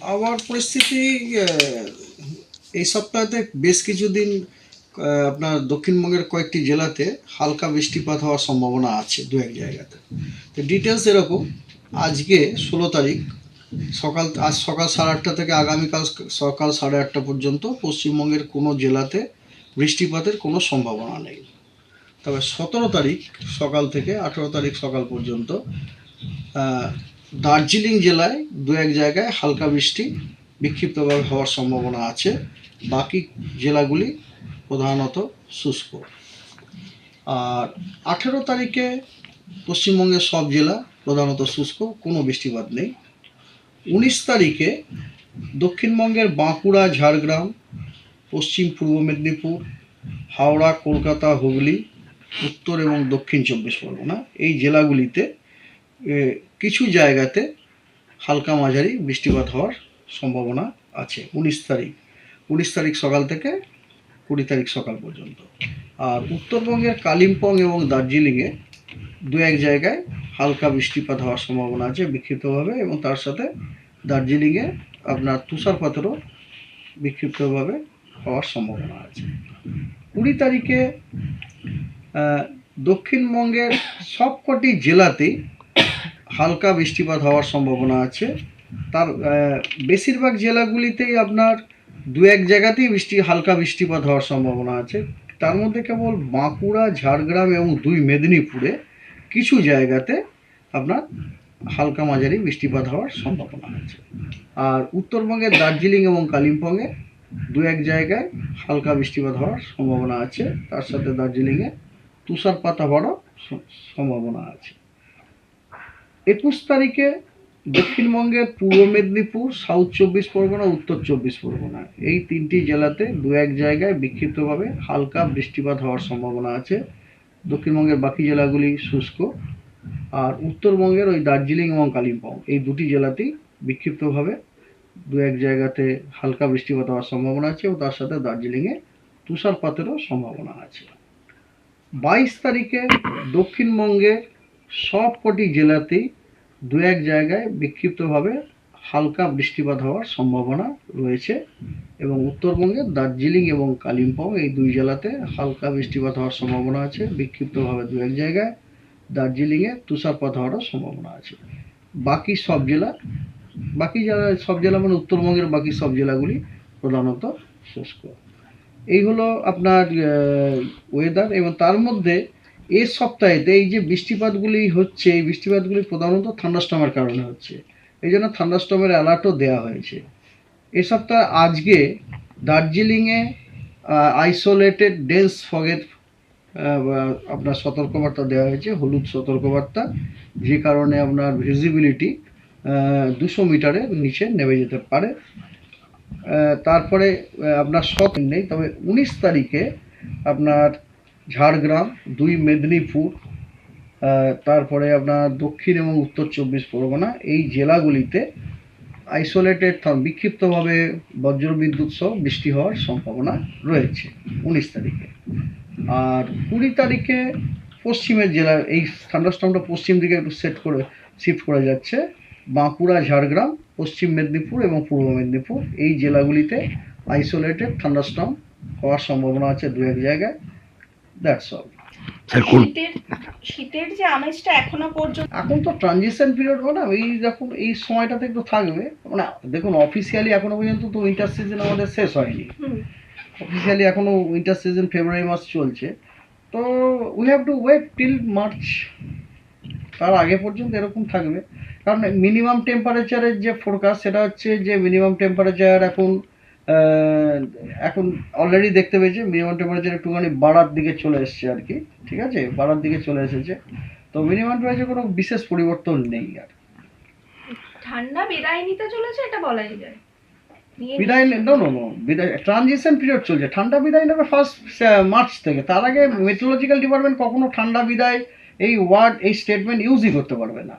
আবহাওয়ার পরিস্থিতি এই সপ্তাহতে বেশ কিছুদিন আপনার দক্ষিণবঙ্গের কয়েকটি জেলাতে হালকা বৃষ্টিপাত হওয়ার সম্ভাবনা আছে দু এক জায়গাতে। তো ডিটেলস এরকম। আজকে ষোলো তারিখ, সকাল, আজ সকাল সাড়ে আটটা থেকে আগামীকাল সকাল সাড়ে আটটা পর্যন্ত পশ্চিমবঙ্গের কোনো জেলাতে বৃষ্টিপাতের কোনো সম্ভাবনা নেই। তবে সতেরো তারিখ সকাল থেকে, আঠেরো তারিখ সকাল পর্যন্ত দার্জিলিং জেলায় দু এক জায়গায় হালকা বৃষ্টি বিক্ষিপ্তভাবে হওয়ার সম্ভাবনা আছে। বাকি জেলাগুলি প্রধানত শুষ্ক। আর আঠেরো তারিখে পশ্চিমবঙ্গের সব জেলা প্রধানত শুষ্ক, কোনো বৃষ্টিপাত নেই। উনিশ তারিখে দক্ষিণবঙ্গের বাঁকুড়া, ঝাড়গ্রাম, পশ্চিম পূর্ব মেদিনীপুর, হাওড়া, কলকাতা, হুগলি, উত্তর এবং দক্ষিণ চব্বিশ পরগনা এই জেলাগুলিতে কিছু জায়গাতে হালকা মাঝারি বৃষ্টিপাত হওয়ার সম্ভাবনা আছে, উনিশ তারিখ। উনিশ তারিখ সকাল থেকে কুড়ি তারিখ সকাল পর্যন্ত। আর উত্তরবঙ্গের কালিম্পং এবং দার্জিলিংয়ে দু এক জায়গায় হালকা বৃষ্টিপাত হওয়ার সম্ভাবনা আছে বিক্ষিপ্তভাবে এবং তার সাথে দার্জিলিংয়ে আপনার তুষারপাতেরও বিক্ষিপ্তভাবে হওয়ার সম্ভাবনা আছে। কুড়ি তারিখে দক্ষিণবঙ্গের সবকটি জেলাতেই হালকা বৃষ্টিপাত হওয়ার সম্ভাবনা আছে। তার বেশিরভাগ জেলাগুলিতেই আপনার দু এক জায়গাতেই বৃষ্টি, হালকা বৃষ্টিপাত হওয়ার সম্ভাবনা আছে। তার মধ্যে কেবল বাঁকুড়া, ঝাড়গ্রাম এবং দুই মেদিনীপুরে কিছু জায়গাতে আপনার হালকা মাঝারি বৃষ্টিপাত হওয়ার সম্ভাবনা আছে। আর উত্তরবঙ্গের দার্জিলিং এবং কালিম্পংয়ে দু এক জায়গায় হালকা বৃষ্টিপাত হওয়ার সম্ভাবনা আছে। তার সাথে দার্জিলিংয়ে তুষারপাত হওয়ারও সম্ভাবনা আছে। একুশ তারিখে দক্ষিণবঙ্গের পূর্ব মেদিনীপুর সাউথ চব্বিশ পরগনা, উত্তর চব্বিশ পরগনা। এই তিনটি জেলাতে দু এক জায়গায় বিক্ষিপ্তভাবে হালকা বৃষ্টিপাত হওয়ার সম্ভাবনা আছে। দক্ষিণবঙ্গের বাকি জেলাগুলি শুষ্ক। আর উত্তরবঙ্গের ওই দার্জিলিং এবং কালিম্পং, এই দুটি জেলাতেই বিক্ষিপ্তভাবে দু এক জায়গাতে হালকা বৃষ্টিপাত হওয়ার সম্ভাবনা আছে এবং তার সাথে দার্জিলিংয়ে তুষারপাতেরও সম্ভাবনা আছে। বাইশ তারিখে দক্ষিণবঙ্গের সব কটি জেলাতেই দু এক জায়গায় বিক্ষিপ্তভাবে হালকা বৃষ্টিপাত হওয়ার সম্ভাবনা রয়েছে এবং উত্তরবঙ্গের দার্জিলিং এবং কালিম্পং এই দুই জেলাতে হালকা বৃষ্টিপাত হওয়ার সম্ভাবনা আছে। বিক্ষিপ্তভাবে দু এক জায়গায় দার্জিলিংয়ে তুষারপাত হওয়ারও সম্ভাবনা আছে। বাকি সব জেলা, বাকি জেলা, সব জেলা মানে উত্তরবঙ্গের বাকি সব জেলাগুলি প্রধানত শুষ্ক। এই হলো আপনার ওয়েদার এবং তার মধ্যে এ সপ্তাহেতে এই যে বৃষ্টিপাতগুলি হচ্ছে, এই বৃষ্টিপাতগুলি প্রধানত থান্ডাস্টমের কারণে হচ্ছে। এই জন্য থান্ডাস্টমের অ্যালার্টও দেওয়া হয়েছে। এ সপ্তাহে আজকে দার্জিলিংয়ে আইসোলেটেড ডেন্স ফগের আপনার সতর্কবার্তা দেওয়া হয়েছে, হলুদ সতর্কবার্তা, যে কারণে আপনার ভিজিবিলিটি দুশো মিটারের নিচে নেমে যেতে পারে। তারপরে আপনার সব নেই, তবে উনিশ তারিখে আপনার ঝাড়গ্রাম, দুই মেদিনীপুর তারপরে আপনার দক্ষিণ এবং উত্তর চব্বিশ পরগনা। এই জেলাগুলিতে আইসোলেটেড বিক্ষিপ্তভাবে বজ্রবিদ্যুৎ সহ বৃষ্টি হওয়ার সম্ভাবনা রয়েছে উনিশ তারিখে। আর কুড়ি তারিখে পশ্চিমের জেলা, এই থান্ডারস্টর্মটা পশ্চিম দিকে একটু সেট করে শিফট করে যাচ্ছে। বাঁকুড়া, ঝাড়গ্রাম, পশ্চিম মেদিনীপুর এবং পূর্ব মেদিনীপুর। এই জেলাগুলিতে আইসোলেটেড থান্ডারস্টর্ম হওয়ার সম্ভাবনা আছে দু এক জায়গায়। দ্যাটস অল শীতের শীতের যে আমেজটা এখনও পর্যন্ত এখন তো ট্রানজিশন পিরিয়ড মানে এই দেখুন এই সময়টাতে একটু থাকবে। মানে দেখুন অফিসিয়ালি এখনও পর্যন্ত তো উইন্টার সিজন আমাদের শেষ হয়নি। হুম, অফিসিয়ালি এখনও উইন্টার সিজন ফেব্রুয়ারি মাস চলছে। তো we have to wait till March তার আগে পর্যন্ত এরকম থাকবে। কারণ মিনিমাম টেম্পারেচারের যে ফোরকাস্ট সেটা হচ্ছে যে মিনিমাম টেম্পারেচার এখন এখন অলরেডি দেখতে পেয়েছে মিনিমাম টেম্পারেচার একটুখানি বাড়ার দিকে চলে এসছে আর কি ঠিক আছে? বাড়ার দিকে চলে এসেছে। তো মিনিমাম টেম্পারেচার কোনো বিশেষ পরিবর্তন নেই আর ঠান্ডা বিদায় নিতে চলেছে এটা বলাই যায়? বিদায় নো নো নো বিদায় ট্রানজিশন পিরিয়ড চলছে। ঠান্ডা বিদায় নেবে ফার্স্ট মার্চ থেকে। তার আগে মেট্রোলজিক্যাল ডিপার্টমেন্ট কখনো ঠান্ডা বিদায় এই ওয়ার্ড এই স্টেটমেন্ট ইউজই করতে পারবে না।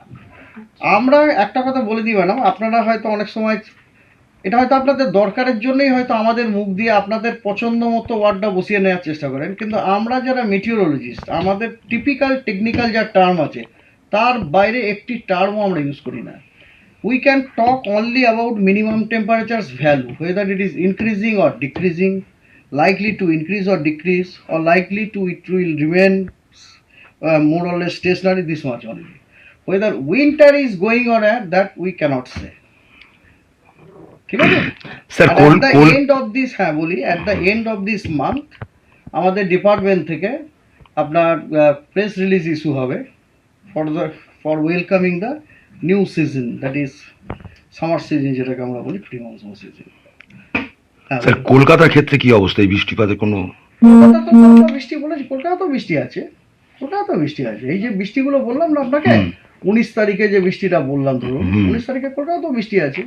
আমরা একটা কথা বলে দিই ম্যাডাম আপনারা হয়তো অনেক সময় এটা হয়তো আপনাদের দরকারের জন্যই হয়তো আমাদের মুখ দিয়ে আপনাদের পছন্দ মতো ওয়ার্ডটা বসিয়ে নেওয়ার চেষ্টা করেন, কিন্তু আমরা যারা মিটিওরোলজিস্ট আমাদের টিপিক্যাল টেকনিক্যাল যা টার্ম আছে, তার বাইরে একটি টার্মও আমরা ইউজ করি না। We can talk only about minimum temperatures value whether it is increasing or decreasing likely to increase or decrease or likely to it will remain more or less stationary this month only weather winter is going or at that we can't say ঠিক আছে sir কোল end হ্যাঁ বলি the end of this month আমাদের department থেকে আপনার press release issue হবে for the for welcoming the new season that is summer season যেটাকে আমরা বলি প্রি মনসুন সিজন স্যার কলকাতার ক্ষেত্রে কি অবস্থা? এই বৃষ্টিপাতের কোনো কলকাতা তো কলকাতা বৃষ্টি বলেছি কলকাতাতেও বৃষ্টি আছে কলকাতা তো বৃষ্টি আছে। এই যে বৃষ্টিগুলো বললাম না আপনাকে উনিশ তারিখে যে বৃষ্টিটা বললাম ধরুন উনিশ তারিখে কলকাতাতেও বৃষ্টি আছে।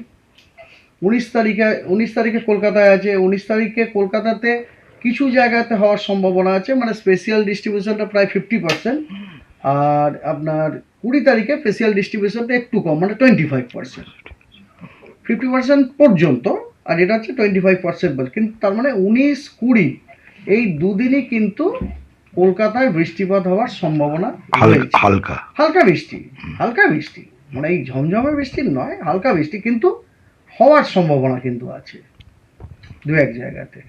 উনিশ তারিখে উনিশ তারিখে কলকাতায় আছে উনিশ তারিখে কলকাতাতে কিছু জায়গাতে হওয়ার সম্ভাবনা আছে মানে স্পেশিয়াল ডিস্ট্রিবিউশনটা প্রায় ফিফটি পার্সেন্ট আর আপনার কুড়ি তারিখে স্পেশিয়াল ডিস্ট্রিবিউশনটা একটু কম মানে twenty five percent fifty percent পর্যন্ত আর এটা হচ্ছে টোয়েন্টি ফাইভ পার্সেন্ট কিন্তু তার মানে উনিশ কুড়ি এই দুদিনই কিন্তু কলকাতায় বৃষ্টিপাত হওয়ার সম্ভাবনা হালকা হালকা। বৃষ্টি হালকা বৃষ্টি মানে এই ঝমঝমে বৃষ্টির নয় হালকা বৃষ্টি কিন্তু হওয়ার সম্ভাবনা কিন্তু আছে দু এক জায়গাতে।